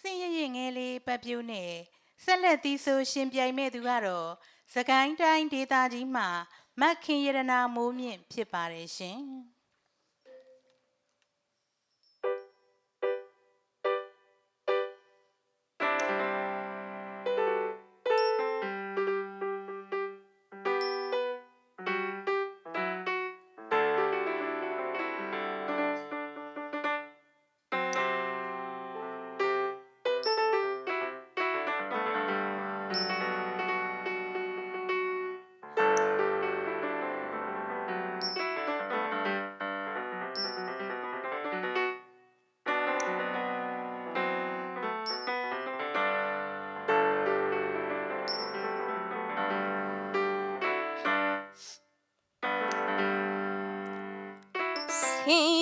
စင်ရရင်ငယ်လေးပတ်ပြိုးနဲ့ဆက်လက်သီးဆိုရှင်ပြိုင်မဲ့သူကတော့စကိုင်းတိုင်းဒေသကြီးမှာမတ်ခင်ရတနာမိုးမြင့်ဖြစ်ပါတယ်ရှင် ဆ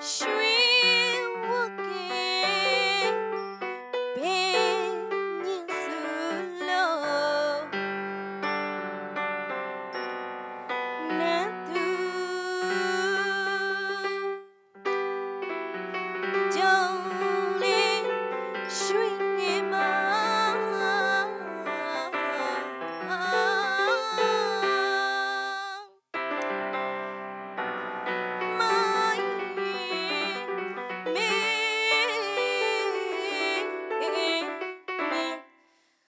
Sure.